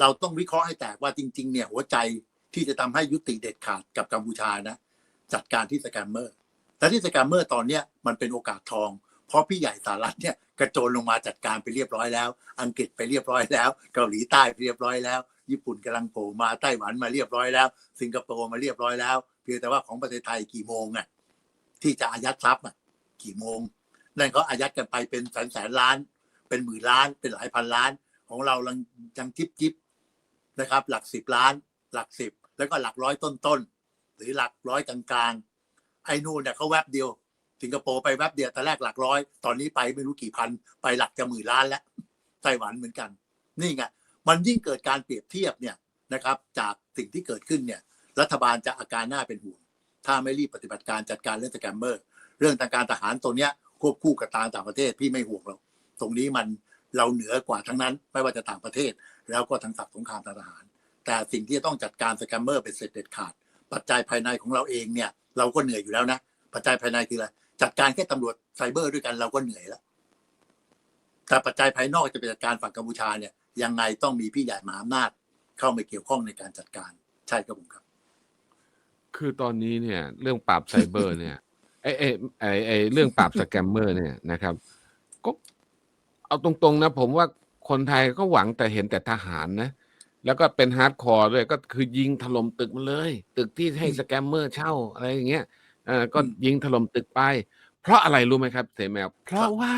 เราต้องวิเคราะห์ให้แตกว่าจริง ๆ เนี่ย หัวใจที่จะทำให้ยุติเด็ดขาดกับกัมพูชานะจัดการที่สแกมเมอร์แต่ที่สแกมเมอร์ตอนเนี้ยมันเป็นโอกาสทอง เพราะพี่ใหญ่สหรัฐเนี่ยกระโจนลงมาจัดการไปเรียบร้อยแล้ว อังกฤษไปเรียบร้อยแล้ว เกาหลีใต้ไปเรียบร้อยแล้ว ญี่ปุ่นกำลังโผล่มาไต้หวันมาเรียบร้อยแล้ว สิงคโปร์มาเรียบร้อยแล้วเพียงแต่ว่าของประเทศไทยกี่โมงอะที่จะอายัดทรัพย์อะกี่โมงนั่นเขาอายัดกันไปเป็นแสนแสนล้าน เป็นหมื่นล้านเป็นหลายพันล้าน ของเรายังยังจิบจิบ นะครับ หลักสิบล้าน หลักสิบแล้วก็หลักร้อยต้นต้นๆหรือหลักร้อยกลางๆไอ้นู่นเนี่ยเขาแวบเดียว สิงคโปร์ไปแวบเดียวแต่แรกหลักร้อย ตอนนี้ไปไม่รู้กี่พัน ไปหลักจะหมื่นล้านแล้วไต้หวันเหมือนกัน นี่ไงมันยิ่งเกิดการเปรียบเทียบเนี่ยนะครับ จากสิ่งที่เกิดขึ้นเนี่ย รัฐบาลจะอาการหน้าเป็นห่วงถ้าไม่รีบปฏิบัติการจัดการเรื่องสแกมเมอร์ เรื่องทางการทหารตัวเนี้ยควบคู่กับทางต่างประเทศพี่ไม่ห่วงหรอกตรงนี้มันเราเหนือกว่าทั้งนั้น ไม่ว่าจะต่างประเทศ แล้วก็ทางศัพท์สงครามทางทหาร แต่สิ่งที่จะต้องจัดการสแกมเมอร์เป็นเสร็จเด็ดขาด ปัจจัยภายในของเราเองเนี่ย เราก็เหนื่อยอยู่แล้วนะปัจจัยภายในคืออะไรจัดการแค่ตำรวจไซเบอร์ด้วยกันเราก็เหนื่อยแล้วแต่ปัจจัยภายนอกจะไปจัดการฝั่งกัมพูชาเนี่ยยังไงต้องมีพี่ใหญ่มหาอำนาจเข้ามาเกี่ยวข้องในการจัดการใช่ครับผมครับ คือตอนนี้เนี่ย เรื่องปราบไซเบอร์เนี่ยไอ้ไอ้ไอ้ไอ้เรื่องปราบสแกมเมอร์เนี่ยนะครับ ก็เอาตรงๆนะผมว่า คนไทยก็หวังแต่เห็นแต่ทหารนะ แล้วก็เป็นฮาร์ดคอร์ด้วยก็คือยิงถล่มตึกมาเลย ตึกที่ให้สแกมเมอร์เช่าอะไรอย่างเงี้ยเออก็อืมยิงถล่มตึกไป เพราะอะไรรู้ไหมครับเสแมวเพราะว่า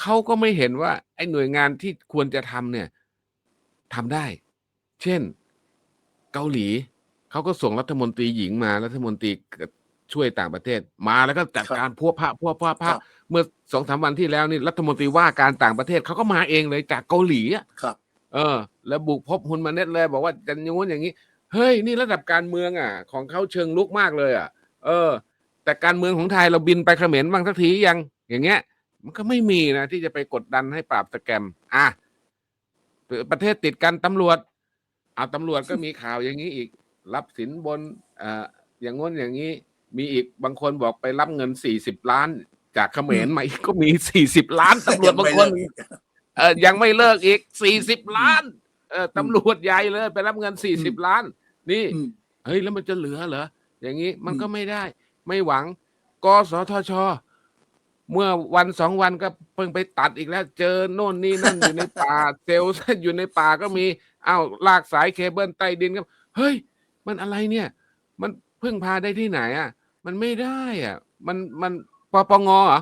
เขาก็ไม่เห็นว่า ไอ้หน่วยงานที่ควรจะทำเนี่ยทำได้ เช่น เกาหลีเขาก็ส่งรัฐมนตรีหญิงมารัฐมนตรี ช่วยต่างประเทศ มาแล้วก็จัดครับการพวกพระพวกพระพครัระบเมื่อสองสามวันที่แล้วนี่รัฐมนตรีว่าการต่างประเทศเขาก็มาเองเลยจากเกาหลีอะครับ เออ แล้วบุกพบฮุนมาเน็ตเลยบอกว่าจะอย่างงู้นอย่างนี้ เฮ้ย นี่ระดับการเมืองอะ ของเขาเชิงลุกมากเลยอะ เออ แต่การเมืองของไทยเราบินไปเขมรบ้างสักทียังอย่างเงี้ย มันก็ไม่มีนะที่จะไปกดดันให้ปราบสแกม อะประเทศติดกันตำรวจเอาตำรวจก็มีข่าวอย่างนี้อีก รับสินบนเอ่ออย่างง้นอย่างนี้ มีอีกบางคนบอกไปรับเงินสี่สิบล้าน จากเขมรมาอีกก็มีสี่สิบล้านตำรวจบางคนเออยังไม่เลิกอีกสี่สิบล้าน เออตำรวจใหญ่เลย ไปรับเงินสี่สิบล้าน นี่อืมเฮ้ยแล้วมันจะเหลือเหรออย่างนี้มันอืมก็ไม่ได้ ไม่หวังกสทช เมื่อวันสองวันก็เพิ่งไปตัดอีกแล้ว เจอโน่นนี่นั่นอยู่ในป่าเซลล์อยู่ในป่าก็มีอ้าวลากสายเคเบิลใต้ดินก็เฮ้ย มันอะไรเนี่ย มันพึ่งพาได้ที่ไหนอะ มันไม่ได้อะ มันมันปปงเหรอ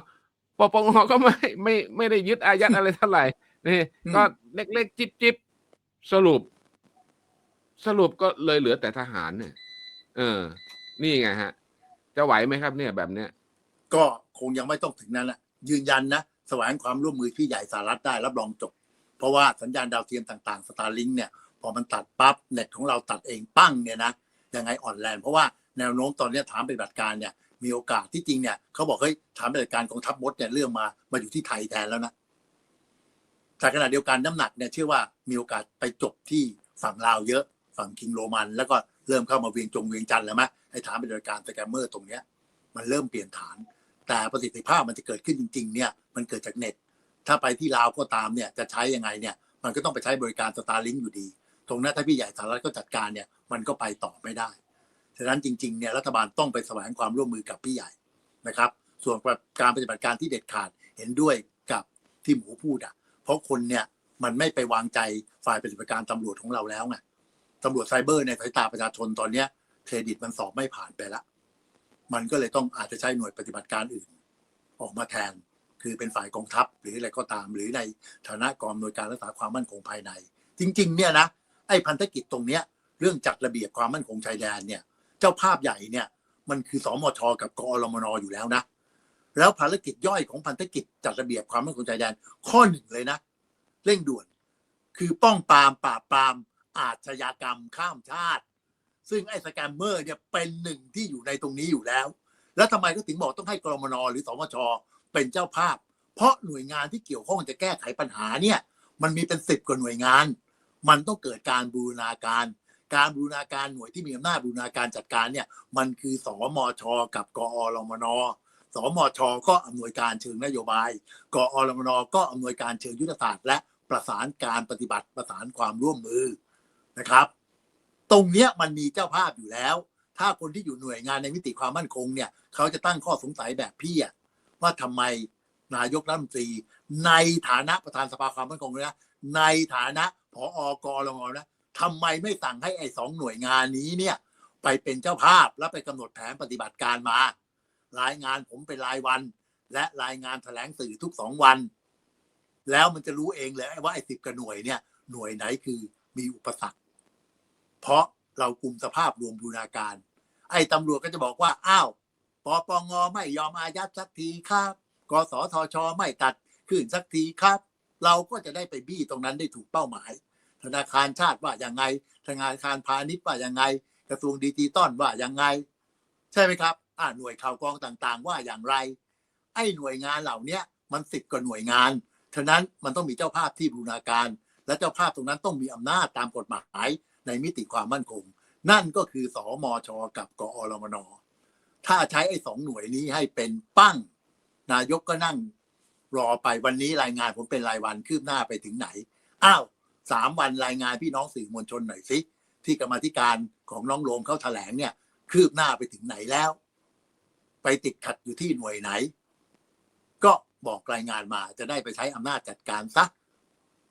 ปปงก็ไม่ไม่ไม่ได้ยึดอายัดอะไรเท่าไหร่นี่อืมก็เล็กๆจิบจิบสรุป สรุปก็เลยเหลือแต่ทหารเนี่ย เออ นี่ไงฮะ จะไหวไหมครับเนี่ยแบบเนี้ยก็คงยังไม่ต้องถึงนั้นแหละยืนยันนะแสวงความร่วมมือพี่ใหญ่สหรัฐได้รับรองจบ เพราะว่าสัญญาณดาวเทียมต่างๆสตาร์ลิงเนี่ย พอมันตัดปั๊บเน็ตของเราตัดเองปั้งเนี่ยนะยังไงอ่อนแรงเพราะว่า แนวโน้มตอนนี้ฐานปฏิบัติการเนี่ยมีโอกาสที่จริงเนี่ยเขาบอกเฮ้ยฐานปฏิบัติการกองทัพมดเนี่ยเรื่องมามาอยู่ที่ไทยแทนแล้วนะแต่ขณะเดียวกันน้ำหนักเนี่ยเชื่อว่ามีโอกาสไปจบที่ฝั่งลาวเยอะฝั่งคิงโรมัน แล้วก็เริ่มเข้ามาเวียงจงเวียงจันทร์แล้วไหมไอ้ฐานปฏิบัติการสแกมเมอร์ตรงเนี้ยมันเริ่มเปลี่ยนฐาน แต่ประสิทธิภาพมันจะเกิดขึ้นจริง ๆ เนี่ยมันเกิดจากเน็ต ถ้าไปที่ลาวก็ตามเนี่ยจะใช้ยังไงเนี่ยมันก็ต้องไปใช้บริการสตาร์ลิงอยู่ดี ตรงนั้นถ้าพี่ใหญ่สหรัฐก็จัดการเนี่ยมันก็ไปต่อไม่ได้ ฉะนั้นจริงๆเนี่ยรัฐบาลต้องไปแสวงความร่วมมือกับพี่ใหญ่นะครับ ส่วนการปฏิบัติการที่เด็ดขาดเห็นด้วยกับที่หมูพูดอะ เพราะคนเนี่ยมันไม่ไปวางใจฝ่ายปฏิบัติการตำรวจของเราแล้วไงตำรวจไซเบอร์ในสายตาประชาชนตอนเนี้ยเครดิตมันสอบไม่ผ่านไปละมันก็เลยต้องอาจจะใช้หน่วยปฏิบัติการอื่น ออกมาแทน คือเป็นฝ่ายกองทัพหรืออะไรก็ตาม หรือในฐานะกองอำนวยการรักษาความมั่นคงภายใน จริง ๆ เนี่ยนะไอ้พันธกิจตรงเนี้ยเรื่องจัดระเบียบความมั่นคงชายแดนเนี่ย เจ้าภาพใหญ่เนี่ย มันคือสมชกับกอรมนอยู่แล้วนะ แล้วภารกิจย่อยของพันธกิจจัดระเบียบความมั่นคงชายแดนข้อหนึ่งเลยนะ เร่งด่วน คือป้องปรามปราบปรามอาชญากรรมข้ามชาติ ซึ่งไอ้สแกมเมอร์เนี่ยเป็นหนึ่งที่อยู่ในตรงนี้อยู่แล้ว แล้วทำไมก็ถึงบอกต้องให้กรมนหรือสมชเป็นเจ้าภาพ เพราะหน่วยงานที่เกี่ยวข้องจะแก้ไขปัญหาเนี่ย มันมีเป็นสิบกว่าหน่วยงาน มันต้องเกิดการบูรณาการ การบูรณาการหน่วยที่มีอำนาจบูรณาการจัดการเนี่ยมันคือสมชกับกอรมนสมชก็อำนวยการเชิงนโยบาย กอรมนก็อำนวยการเชิงยุทธศาสตร์ และประสานการปฏิบัติประสานความร่วมมือนะครับ ตรงเนี้ยมันมีเจ้าภาพอยู่แล้ว ถ้าคนที่อยู่หน่วยงานในมิติความมั่นคงเนี่ยเขาจะตั้งข้อสงสัยแบบพี่อะว่าทำไมนายกรัฐมนตรี ในฐานะประธานสภาความมั่นคงนะในฐานะผออกรมนะ ทำไมไม่สั่งให้ไอ้สองหน่วยงานนี้เนี่ย ไปเป็นเจ้าภาพแล้วไปกำหนดแผนปฏิบัติการมา รายงานผมเป็นรายวัน และรายงานแถลงสื่อทุกสองวัน แล้วมันจะรู้เองเลยว่าไอ้สิบกว่าหน่วยเนี่ย หน่วยไหนคือมีอุปสรรค เพราะเรากลุ่มสภาพรวมบูรณาการ ไอ้ตำรวจก็จะบอกว่าอ้าวปปงไม่ยอมอายัดสักทีครับกสทช ไม่ตัดขึ้นสักทีครับ เราก็จะได้ไปบี้ตรงนั้นได้ถูกเป้าหมาย ธนาคารชาติว่าอย่างไงธนาคารพาณิชย์ว่าอย่างไง กระทรวงดิจิตอลว่าอย่างไง ใช่ไหมครับอ่าหน่วยข่าวกรองต่างๆ ว่าอย่างไร ไอ้หน่วยงานเหล่านี้มันสิบกว่าหน่วยงานฉะนั้นมันต้องมีเจ้าภาพที่บูรณาการ และเจ้าภาพตรงนั้นต้องมีอำนาจตามกฎหมายในมิติความมั่นคง นั่นก็คือสอมชกับกอรมนถ้าใช้ไอ้สองหน่วยนี้ให้เป็นปั้ง นายกก็นั่งรอไปวันนี้รายงานผมเป็นรายวันคืบหน้าไปถึงไหน อ้าว สามวันรายงานพี่น้องสื่อมวลชนหน่อยสิที่กรรมธิการของน้องโรมเขาแถลงเนี่ย คืบหน้าไปถึงไหนแล้ว ไปติดขัดอยู่ที่หน่วยไหน ก็บอกรายงานมาจะได้ไปใช้อำนาจจัดการซะ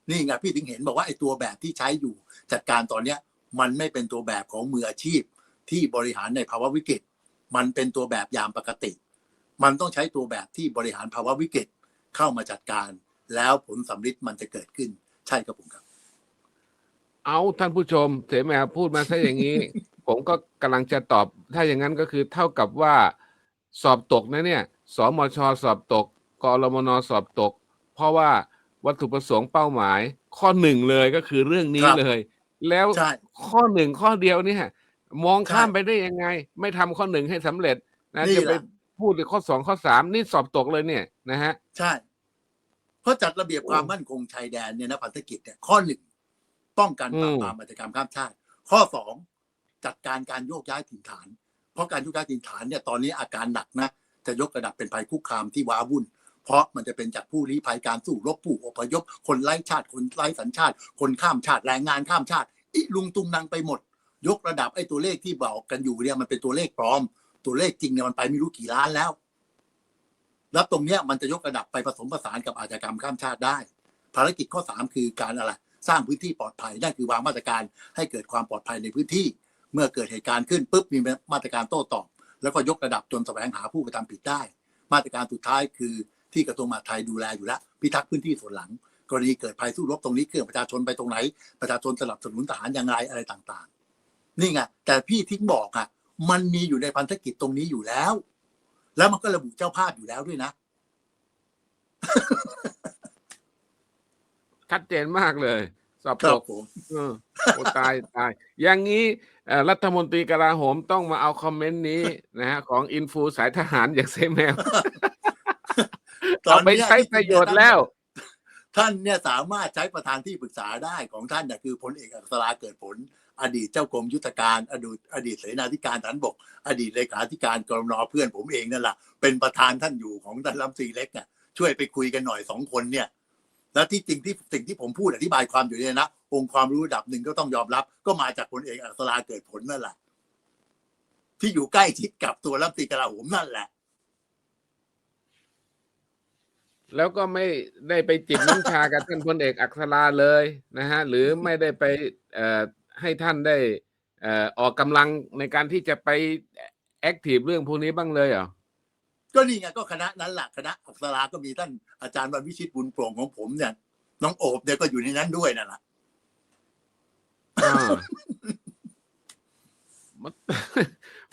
นี่ไงพี่ถึงเห็นบอกว่าไอ้ตัวแบบที่ใช้อยู่จัดการตอนเนี้ย มันไม่เป็นตัวแบบของมืออาชีพที่บริหารในภาวะวิกฤต มันเป็นตัวแบบยามปกติ มันต้องใช้ตัวแบบที่บริหารภาวะวิกฤตเข้ามาจัดการ แล้วผลสำลิดมันจะเกิดขึ้น ใช่ครับผมครับ เอาท่านผู้ชม เสแมวพูดมาซะอย่างนี้ ผมก็กำลังจะตอบ ถ้าอย่างนั้นก็คือเท่ากับว่า สอบตกนะเนี่ยสมชสอบตกกรมนสอบตก เพราะว่าวัตถุประสงค์เป้าหมาย ข้อหนึ่งเลยก็คือเรื่องนี้ครับ เลย แล้ว ใช่ ข้อหนึ่งข้อเดียวเนี่ยมองข้ามใช่ไปได้ยังไง ไม่ทำข้อหนึ่งให้สำเร็จนะนี่จะแหไปละ พูดในข้อสองข้อสามนี่สอบตกเลยเนี่ยนะฮะ ใช่ เพราะจัดระเบียบความมั่นคงชายแดนเนี่ยนะพันธกิจเนี่ยข้อหนึ่ง ป้องกันปราบปรามอาชญากรรมข้ามชาติ ข้อสองจัดการการโยกย้ายถิ่นฐาน เพราะการโยกย้ายถิ่นฐานเนี่ยตอนนี้อาการหนักนะจะยกระดับเป็นภัยคุกคามที่ว้าวุ่น เพราะมันจะเป็นจากผู้ลี้ภัยการสู้รบผู้อพยพ คนไร้ชาติ คนไร้สัญชาติ คนข้ามชาติแรงงานข้ามชาติอีลุงตุงนางไปหมด ยกระดับไอ้ตัวเลขที่บอกกันอยู่เนี่ยมันเป็นตัวเลขปลอม ตัวเลขจริงเนี่ยมันไปไม่รู้กี่ล้านแล้วแล้วตรงเนี้ยมันจะยกระดับไปผสมผสานกับอาชญากรรมข้ามชาติได้ ภารกิจข้อสามคือการอะไร สร้างพื้นที่ปลอดภัยนั่นคือวางมาตรการให้เกิดความปลอดภัยในพื้นที่ เมื่อเกิดเหตุการณ์ขึ้นปุ๊บมีมาตรการโต้ตอบ แล้วก็ยกระดับจนแสวงหาผู้กระทำผิดได้ มาตรการสุดท้ายคือที่กระทรวงมหาดไทยดูแลอยู่แล้วพิทักษ์พื้นที่ส่วนหลัง กรณีเกิดภัยสู้รบตรงนี้เครื่องประชาชนไปตรงไหน ประชาชนสนับสนุนทหารอย่างไรอะไรต่างๆ นี่ไงแต่พี่ทิ้งบอกอะมันมีอยู่ในพันธกิจตรงนี้อยู่แล้ว แล้วมันก็ระบุเจ้าภาพอยู่แล้วด้วยนะ ชัดเจนมากเลย สอบครัตบกผมเออโอ้ตายตาย อย่างนี้เอ่อรัฐมนตรีกลาโหมต้องมาเอาคอมเมนต์นี้นะฮะของอินฟูสายทหารอย่างเซแมวเอาไปใช้ประโยชน์แล้ว ท่านเนี่ยสามารถใช้ประธานที่ปรึกษาได้ของท่านเนี่ยคือพลเอกอัครราเกิดผล อดีตเจ้ากรมยุทธการอดีตอดีตเสนาธิการฐานบก อดีตเลขาธิการกรมนเพื่อนผมเองนั่นแหละเป็นประธานท่านอยู่ของท่านลำตรีเล็กเนี่ยช่วยไปคุยกันหน่อยสองคนเนี่ย แล้วที่จริงที่สิ่งที่ผมพูดอธิบายความอยู่เนี่ยนะองค์ความรู้ระดับหนึ่งก็ต้องยอมรับ ก็มาจากพลเอกอัครราเกิดผลนั่นแหละ ที่อยู่ใกล้ชิดกับตัวรัฐมนตรีกลาโหมนั่นแหละ แล้วก็ไม่ได้ไปจิบน้ำชากับท่านพลเอกอักษราเลยนะฮะ หรือไม่ได้ไปให้ท่านได้ออกกำลังในการที่จะไปแอคทีฟเรื่องพวกนี้บ้างเลยเหรอ ก็นี่ไงก็คณะนั้นแหละคณะอักษราก็มีท่านอาจารย์วันวิชิตบุญโปร่งของผมเนี่ย น้องโอบเนี่ยก็อยู่ในนั้นด้วยนั่นแหละอ่ามัน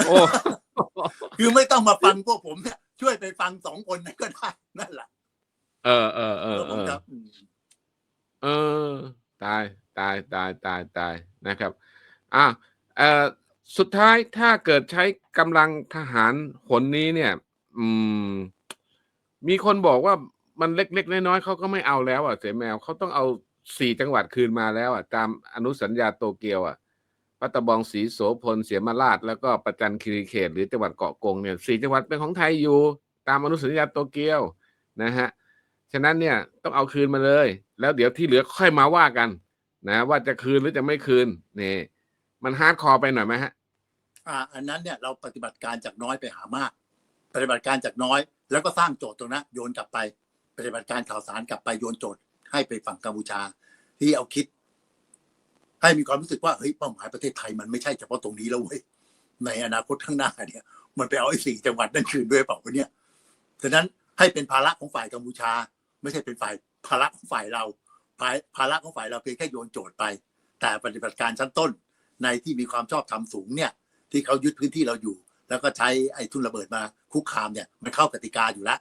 โอ้คือไม่ต้องมาฟังพวกผมเนี่ยช่วยไปฟังสองคนนั้นก็ได้นั่นแหละเออเออเออเออเอผมอครับมเออตายตายตายตายตายนะครับอะเอ่อสุดท้ายถ้าเกิดใช้กำลังทหารหนนี้เนี่ย อืม มีคนบอกว่ามันเล็กๆน้อยๆเขาก็ไม่เอาแล้วอะเสแมวเขาต้องเอาสี่จังหวัดคืนมาแล้วอะตามอนุสัญญาโตเกียวอะพัตตบองศรีโสพลเสียมาราชแล้วก็ประจันคีรีเขต หรือจังหวัดเกาะกงเนี่ยสี่จังหวัดเป็นของไทยอยู่ตามอนุสัญญาโตเกียวนะฮะฉฉะนั้นเนี่ยต้องเอาคืนมาเลย แล้วเดี๋ยวที่เหลือค่อยมาว่ากัน นะว่าจะคืนหรือจะไม่คืนนี่มันฮาร์ดคอร์ไปหน่อยไหมฮะ อ่า อันนั้นเนี่ยเราปฏิบัติการจากน้อยไปหามาก ปฏิบัติการจากน้อย แล้วก็สร้างโจทย์ตรงนั้นโยนกลับไป ปฏิบัติการข่าวสารกลับไปโยนโจทย์ให้ไปฝั่งกัมพูชา ที่เอาคิด ให้มีความรู้สึกว่าเฮ้ยเป้าหมายประเทศไทยมันไม่ใช่เฉพาะตรงนี้แล้วเว้ยในอนาคตข้างหน้าเนี่ย มันไปเอาไอ้สี่จังหวัดนั่นคืนด้วยเปล่าวะเนี่ยฉะนั้นให้เป็นภาระของฝ่ายกัมพูชา ไม่ใช่เป็นฝ่ายภาระของฝ่ายเราภาภาระของฝ่ายเราเพียงแค่โยนโจทย์ไป แต่ปฏิบัติการชั้นต้น ในที่มีความชอบธรรมสูงเนี่ย ที่เขายึดพื้นที่เราอยู่ แล้วก็ใช้ไอ้ทุนระเบิดมาคุกคามเนี่ยมันเข้ากติกาอยู่แล้ว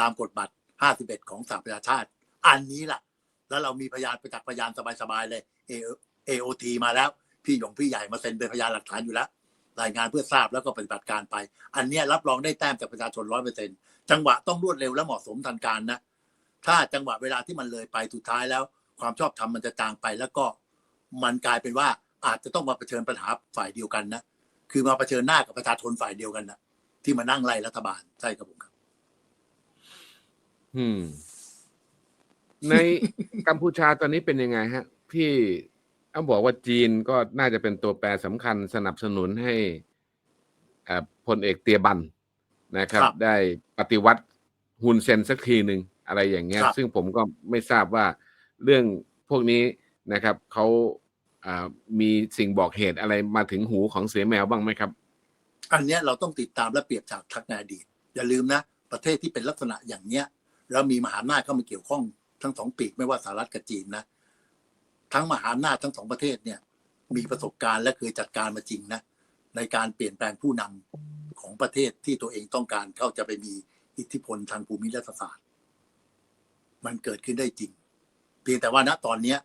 ตามกฎบัตร 51 ของสหประชาชาติ อันนี้ล่ะ แล้วเรามีพยานประจักษ์พยานสบายๆเลย AOT มาแล้ว พี่หยงพี่ใหญ่มาเซ็นเป็นพยานหลักฐานอยู่แล้ว รายงานเพื่อทราบแล้วก็ปฏิบัติการไป อันนี้รับรองได้แต้มจากประชาชนร้อยเปอร์เซ็นจังหวะต้องรวดเร็วและเหมาะสมทันการนะ ถ้าจังหวะเวลาที่มันเลยไปสุดท้ายแล้ว ความชอบธรรมมันจะจางไปแล้วก็มันกลายเป็นว่าอาจจะต้องมาเผชิญปัญหาฝ่ายเดียวกันนะ คือมาเผชิญหน้ากับประชาชนฝ่ายเดียวกันนะที่มานั่งไล่รัฐบาลใช่ครับผมครับ อืม ในกัมพูชาตอนนี้เป็นยังไงฮะที่ต้องบอกว่าจีนก็น่าจะเป็นตัวแปรสำคัญสนับสนุนให้อ่าพลเอกเตียบันนะครับครับ ได้ปฏิวัติฮุนเซนสักทีหนึ่งอะไรอย่างเงี้ยครับซึ่งผมก็ไม่ทราบว่าเรื่องพวกนี้นะครับเขาอ่า มีสิ่งบอกเหตุอะไรมาถึงหูของเสือแมวบ้างไหมครับ อันเนี้ยเราต้องติดตามและเปรียบจากทักในอดีต อย่าลืมนะ ประเทศที่เป็นลักษณะอย่างเนี้ย แล้วมีมหาอำนาจเข้ามาเกี่ยวข้องทั้งสองปีกไม่ว่าสหรัฐกับจีนนะ ทั้งมหาอำนาจทั้งสองประเทศเนี่ย มีประสบการณ์และเคยจัดการมาจริงนะในการเปลี่ยนแปลงผู้นำของประเทศที่ตัวเองต้องการเข้าจะไปมีอิทธิพลทางภูมิรัฐศาสตร์ มันเกิดขึ้นได้จริง เพียงแต่ว่าณตอนเนี้ย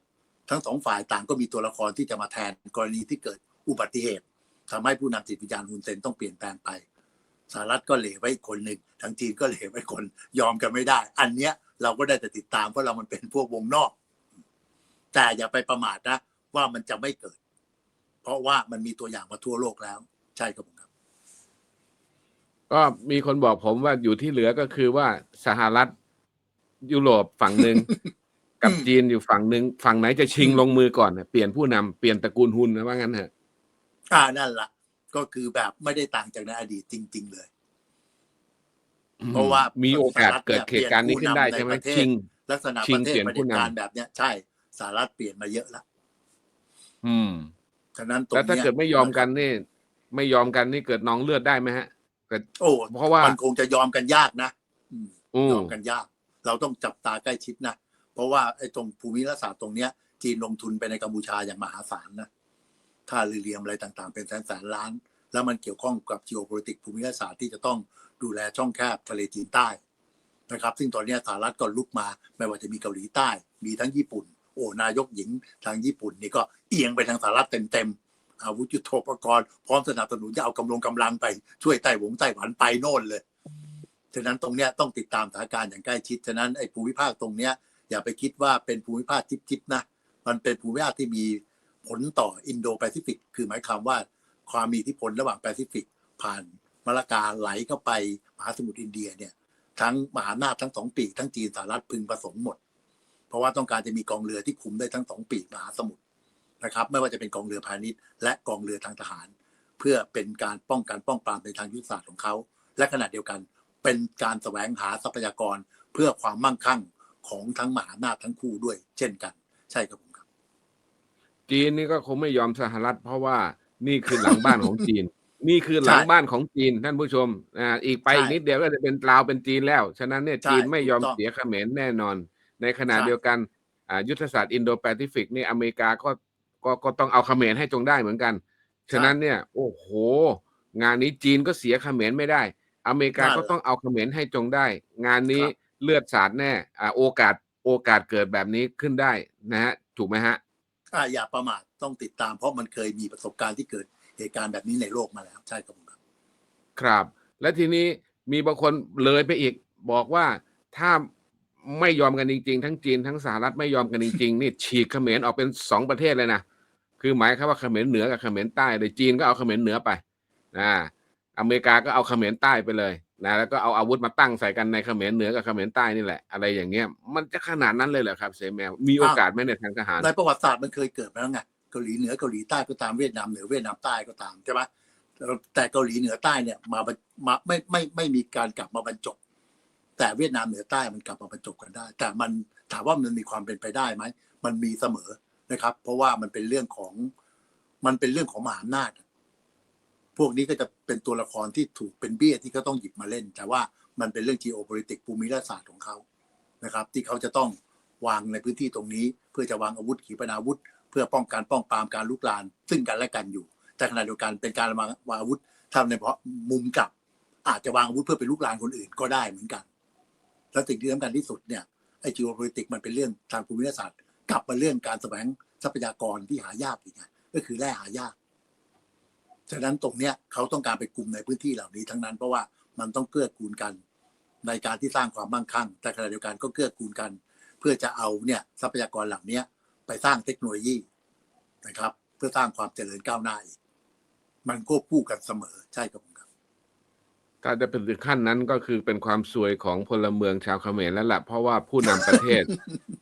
ทั้งสองฝ่ายต่างก็มีตัวละครที่จะมาแทนกรณีที่เกิดอุบัติเหตุทำให้ผู้นำจิตวิญญาณฮุนเซนต้องเปลี่ยนแปลงไปสหรัฐก็เหลวไว้คนหนึ่งทางจีนก็เหลวไว้คนยอมกันไม่ได้ อันเนี้ยเราก็ได้แต่ติดตามเพราะเรามันเป็นพวกวงนอก แต่อย่าไปประมาทนะ ว่ามันจะไม่เกิด เพราะว่ามันมีตัวอย่างมาทั่วโลกแล้ว ใช่ครับผมครับ ก็มีคนบอกผมว่าอยู่ที่เหลือก็คือว่าสหรัฐยุโรปฝั่งหนึ่ง กับอืมจีนอยู่ฝั่งหนึ่งฝั่งไหนจะชิงอืมลงมือก่อนเนี่ยเปลี่ยนผู้นำเปลี่ยนตระกูลฮุนนะว่างั้นเถอะอ่านั่นละก็คือแบบไม่ได้ต่างจากในอดีตจริง ๆ เลย เพราะว่ามีโอกาสเกิดสหรัฐเนี่ยเหตุการณ์นี้ขึ้นได้ใช่ไหมเปลี่ยนผู้นำในประเทศชิงลักษณะชิปงระเทศเปลี่ยนประผู้เด็จนำการแบบเนี้ยใช่สหรัฐเปลี่ยนมาเยอะแล้วอืมฉะนั้นตรงแล้วถ้าเนี้ยเกิดไม่ยอมกันนี่ไม่ยอมกันนี่เกิดน้องเลือดได้ไหมฮะเกิดโอ้เพราะว่ามันคงจะยอมกันยากนะอืมอืยมอมกันยาก เราต้องจับตาใกล้ชิดนะ เพราะว่าไอ้ตรงภูมิรัฐศาสตร์ตรงเนี้ย จีนลงทุนไปในกัมพูชาอย่างมหาศาลนะท่าเรือเรียมอะไรต่างๆ เป็นแสนแสนล้าน แล้วมันเกี่ยวข้องกับ geopolitics ภูมิรัฐศาสตร์ที่จะต้องดูแลช่องแคบทะเลจีนใต้นะครับ ซึ่งตอนนี้สหรัฐก็ลุกมา ไม่ว่าจะมีเกาหลีใต้ มีทั้งญี่ปุ่น โอ้นายกหญิงทางญี่ปุ่นนี่ก็เอียงไปทางสหรัฐเต็มๆอาวุธยุทโธปกรณ์พร้อมสนับสนุนจะเอากำลังกำลังไปช่วยไต้หวงไต้หวันไปโน่นเลยฉะนั้นตรงเนี้ยต้องติดตามสถานการณ์อย่างใกล้ชิด ฉะนั้นไอ้ภูมิภาคตรงเนี้ย อย่าไปคิดว่าเป็นภูมิภาคทิพๆนะ มันเป็นภูมิภาคที่มีผลต่ออินโดแปซิฟิก คือหมายความว่าความมีอิทธิพลระหว่างแปซิฟิก ผ่านมะละกาไหลเข้าไปมหาสมุทรอินเดียเนี่ยทั้งมหาอำนาจทั้งสองปีกทั้งจีนสหรัฐพึงประสงค์หมด เพราะว่าต้องการจะมีกองเรือที่คุมได้ทั้งสองปีกมหาสมุทรนะครับ ไม่ว่าจะเป็นกองเรือพาณิชย์ และกองเรือทางทหาร เพื่อเป็นการป้องกันป้องปรามในทางยุทธศาสตร์ของเขา และขณะเดียวกันเป็นการแสวงหาทรัพยากรเพื่อความมั่งคั่ง ของทั้งมหาอำนาจทั้งคู่ด้วย เช่นกัน ใช่ครับผมครับ จีนนี่ก็คงไม่ยอมสหรัฐ เพราะว่านี่คือหลังบ้านของจีน นี่คือหลังใช่บ้านของจีนท่านผู้ชมอ่าอีกไปใช่อีกนิดเดียวก็จะเป็นลาวเป็นจีนแล้ว ฉะนั้นเนี่ยใช่จีนไม่ยอมถูกต้องเสียเขมรแน่นอน ในขณะใช่เดียวกันอ่ายุทธศาสตร์อินโดแปซิฟิกนี่อเมริกาก็ก็ก็ต้องเอาเขมรให้จงได้เหมือนกัน ฉะนั้นเนี่ย โอ้โห งานนี้จีนก็เสียเขมรไม่ได้ อเมริกาก็ต้องเอาเขมรให้จงได้ งานนี้ เลือดสาดแน่อ่าโอกาสโอกาสเกิดแบบนี้ขึ้นได้นะฮะถูกไหมฮะอ่าอย่าประมาทต้องติดตามเพราะมันเคยมีประสบการณ์ที่เกิดเหตุการณ์แบบนี้ในโลกมาแล้วใช่ครับผมครับ ครับ และทีนี้มีบางคนเลยไปอีก บอกว่าถ้าไม่ยอมกันจริง ๆ ทั้งจีนทั้งสหรัฐไม่ยอมกันจริงๆนี่ฉีกเขมรออกเป็นสองประเทศเลยนะคือหมายความว่าเขมรเหนือกับเขมรใต้เลยจีนก็เอาเขมรเหนือไปอ่าอเมริกาก็เอาเขมรใต้ไปเลย นะแล้วก็เอาอาวุธมาตั้งใส่กันในเขมรเหนือกับเขมรใต้นี่แหละ อะไรอย่างเงี้ยมันจะขนาดนั้นเลยเหรอครับเซแมวมีโอกาสไหมในทางทหารในประวัติศาสตร์มันเคยเกิดมาแล้วไงเกาหลีเหนือเกาหลีใต้ก็ตามเวียดนามเหนือเวียดนามใต้ก็ตามใช่ไหมแต่เกาหลีเหนือใต้เนี่ยมาบมาไม่ไม่ไม่มีการกลับมาบรรจบ แต่เวียดนามเหนือใต้มันกลับมาบรรจบกันได้ แต่มันถามว่ามันมีความเป็นไปได้ไหมมันมีเสมอนะครับ เพราะว่ามันเป็นเรื่องของมันเป็นเรื่องของมหาอำนาจ พวกนี้ก็จะเป็นตัวละครที่ถูกเป็นเบี้ยที่เขาต้องหยิบมาเล่น แต่ว่ามันเป็นเรื่อง geopolitics ภูมิรัฐศาสตร์ของเขานะครับ ที่เขาจะต้องวางในพื้นที่ตรงนี้ เพื่อจะวางอาวุธขีปนาวุธ เพื่อป้องกันป้องปรามการลุกลาน ซึ่งกันและกันอยู่ แต่ขณะเดียวกันเป็นการวางวางอาวุธทำในเพราะมุมกลับ อาจจะวางอาวุธเพื่อไปลุกลานคนอื่นก็ได้เหมือนกัน และสิ่งที่สำคัญที่สุดเนี่ยไอ้ geopolitics มันเป็นเรื่องทางภูมิรัฐศาสตร์ กลับมาเรื่องการแสวงทรัพยากรที่หายากอีกไงก็คือแร่หายาก ฉะนั้นตรงเนี้ยเขาต้องการไปกลุ่มในพื้นที่เหล่านี้ทั้งนั้นเพราะว่ามันต้องเกื้อกูลกันในการที่สร้างความมั่งคั่ง แต่ขณะเดียวกันก็เกื้อกูลกัน เพื่อจะเอาเนี่ยทรัพยากรเหล่านี้ไปสร้างเทคโนโลยีนะครับ เพื่อสร้างความเจริญก้าวหน้าอีกมันควบคู่กันเสมอใช่ครับผมครับถ้าจะเป็นถึงขั้นนั้นก็คือเป็นความซวยของพลเมืองชาวเขมรแล้วแหละเพราะว่าผู้นำประเทศ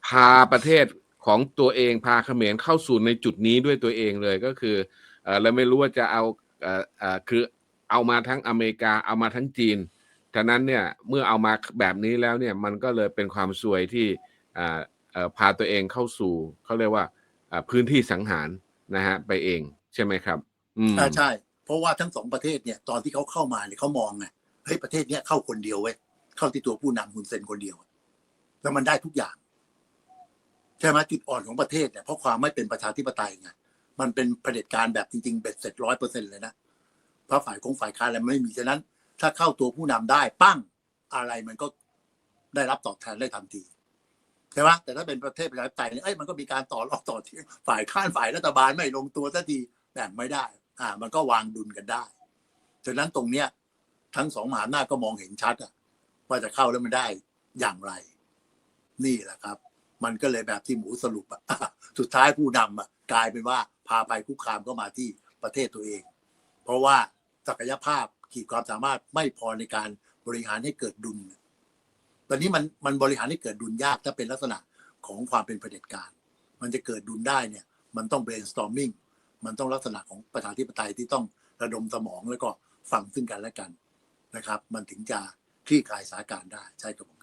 พาประเทศของตัวเองพาเขมรเข้าสู่ในจุดนี้ด้วยตัวเองเลยก็คือ เราไม่รู้ว่าจะเอาเออคือเอามาทั้งอเมริกาเอามาทั้งจีนฉะนั้นเนี่ยเมื่อเอามาแบบนี้แล้วเนี่ยมันก็เลยเป็นความซวยที่พาตัวเองเข้าสู่เขาเรียกว่าพื้นที่สังหารนะฮะไปเองใช่ไหมครับอืมใช่ เพราะว่าทั้งสองประเทศเนี่ยตอนที่เขาเข้ามาเนี่ยเขามองไงเฮ้ยประเทศเนี้ยเข้าคนเดียวเว้ยเข้าที่ตัวผู้นำฮุนเซนคนเดียว แล้วมันได้ทุกอย่างใช่ไหมจุดอ่อนของประเทศเนี่ยเพราะความไม่เป็นประชาธิปไตยไง มันเป็นเผด็จการแบบจริงๆเบ็ดเสร็จร้อยเปอร์เซ็นเลยนะเพราะฝ่ายคงฝ่ายค้านอะไรไม่มีฉะนั้น ถ้าเข้าตัวผู้นำได้ปั้งอะไรมันก็ได้รับตอบแทนได้ทันทีใช่ไหมแต่ถ้าเป็นประเทศประชาธิปไตยเนี่ยเอ้ยมันก็มีการต่อรองต่อทียงฝ่ายค้านฝ่ายรัฐบาลไม่ลงตัวสักทีแต่ไม่ได้ อ่า มันก็วางดุลกันได้ฉะนั้นตรงเนี้ยทั้งสองมหาอำนาจก็มองเห็นชัดอะว่าจะเข้าแล้วมันได้อย่างไร นี่แหละครับ มันก็เลยแบบที่หมูสรุปอะสุดท้ายผู้นำอะกลายเป็นว่า พาไปคุกคามก็มาที่ประเทศตัวเอง เพราะว่าศักยภาพขีดความสามารถไม่พอในการบริหารให้เกิดดุล ตอนนี้มันมันบริหารให้เกิดดุลยากถ้าเป็นลักษณะของความเป็นเผด็จการ มันจะเกิดดุลได้เนี่ย มันต้อง brainstorming มันต้องลักษณะของประชาธิปไตยที่ต้องระดมสมองแล้วก็ฟังซึ่งกันและกันนะครับ มันถึงจะคลี่คลายสถานการณ์ได้ใช่ครับผม